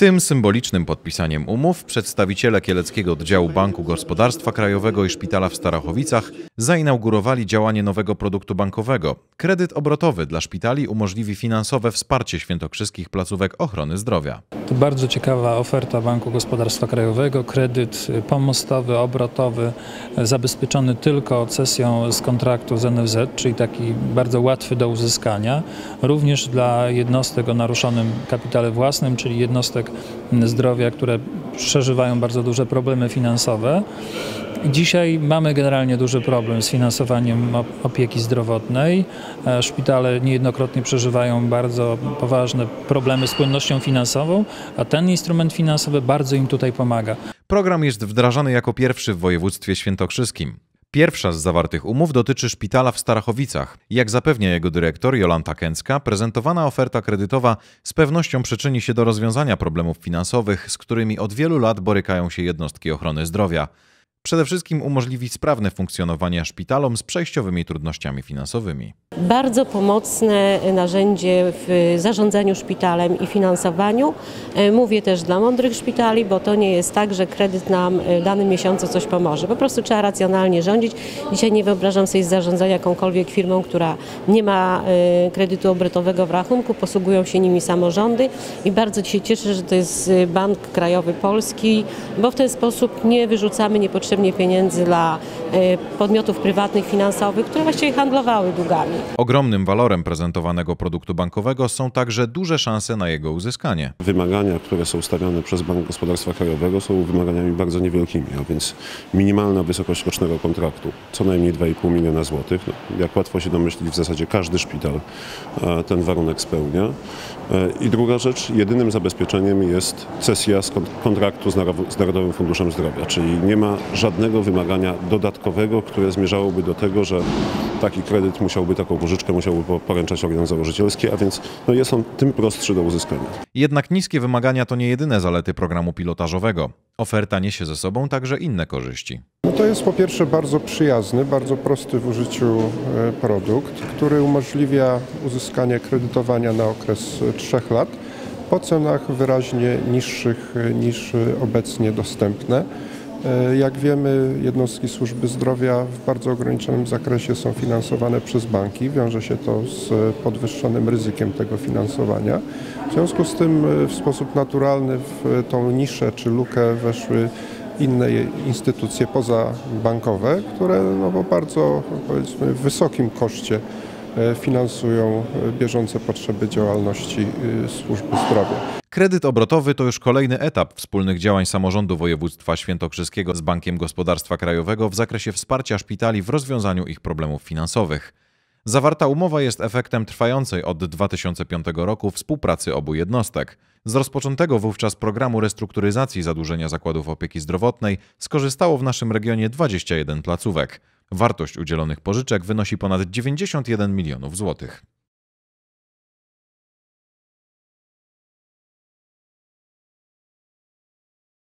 Tym symbolicznym podpisaniem umów przedstawiciele Kieleckiego Oddziału Banku Gospodarstwa Krajowego i Szpitala w Starachowicach zainaugurowali działanie nowego produktu bankowego. Kredyt obrotowy dla szpitali umożliwi finansowe wsparcie świętokrzyskich placówek ochrony zdrowia. To bardzo ciekawa oferta Banku Gospodarstwa Krajowego. Kredyt pomostowy, obrotowy, zabezpieczony tylko cesją z kontraktu z NFZ, czyli taki bardzo łatwy do uzyskania. Również dla jednostek o naruszonym kapitale własnym, czyli jednostek zdrowia, które przeżywają bardzo duże problemy finansowe. Dzisiaj mamy generalnie duży problem z finansowaniem opieki zdrowotnej. E, szpitale niejednokrotnie przeżywają bardzo poważne problemy z płynnością finansową, a ten instrument finansowy bardzo im tutaj pomaga. Program jest wdrażany jako pierwszy w województwie świętokrzyskim. Pierwsza z zawartych umów dotyczy szpitala w Starachowicach. Jak zapewnia jego dyrektor Jolanta Kęcka, prezentowana oferta kredytowa z pewnością przyczyni się do rozwiązania problemów finansowych, z którymi od wielu lat borykają się jednostki ochrony zdrowia. Przede wszystkim umożliwi sprawne funkcjonowanie szpitalom z przejściowymi trudnościami finansowymi. Bardzo pomocne narzędzie w zarządzaniu szpitalem i finansowaniu. E, mówię też dla mądrych szpitali, bo to nie jest tak, że kredyt nam w danym miesiącu coś pomoże. Po prostu trzeba racjonalnie rządzić. Dzisiaj nie wyobrażam sobie zarządzania jakąkolwiek firmą, która nie ma e, kredytu obrotowego w rachunku. Posługują się nimi samorządy i bardzo się cieszę, że to jest Bank Krajowy Polski, bo w ten sposób nie wyrzucamy niepotrzebnie niepotrzebnie pieniędzy dla e, podmiotów prywatnych, finansowych, które właściwie handlowały długami. Ogromnym walorem prezentowanego produktu bankowego są także duże szanse na jego uzyskanie. Wymagania, które są stawiane przez Bank Gospodarstwa Krajowego są wymaganiami bardzo niewielkimi, a więc minimalna wysokość rocznego kontraktu, co najmniej 2,5 miliona złotych. No, jak łatwo się domyślić, w zasadzie każdy szpital e, ten warunek spełnia. E, I druga rzecz, jedynym zabezpieczeniem jest cesja z kontraktu z Narodowym Funduszem Zdrowia, czyli nie ma żadnego wymagania dodatkowego, które zmierzałoby do tego, że taki kredyt musiałby, taką pożyczkę musiałby poręczać organ założycielski, a więc no jest on tym prostszy do uzyskania. Jednak niskie wymagania to nie jedyne zalety programu pilotażowego. Oferta niesie ze sobą także inne korzyści. No to jest po pierwsze bardzo przyjazny, bardzo prosty w użyciu e, produkt, który umożliwia uzyskanie kredytowania na okres trzech lat po cenach wyraźnie niższych e, niż obecnie dostępne. E, jak wiemy, jednostki służby zdrowia w bardzo ograniczonym zakresie są finansowane przez banki. Wiąże się to z podwyższonym ryzykiem tego finansowania. W związku z tym e, w sposób naturalny w tą niszę czy lukę weszły inne instytucje pozabankowe, które no, po bardzo powiedzmy wysokim koszcie finansują bieżące potrzeby działalności służby zdrowia. Kredyt obrotowy to już kolejny etap wspólnych działań samorządu województwa świętokrzyskiego z Bankiem Gospodarstwa Krajowego w zakresie wsparcia szpitali w rozwiązaniu ich problemów finansowych. Zawarta umowa jest efektem trwającej od 2005 roku współpracy obu jednostek. Z rozpoczętego wówczas programu restrukturyzacji zadłużenia zakładów opieki zdrowotnej skorzystało w naszym regionie 21 placówek. Wartość udzielonych pożyczek wynosi ponad 91 milionów złotych.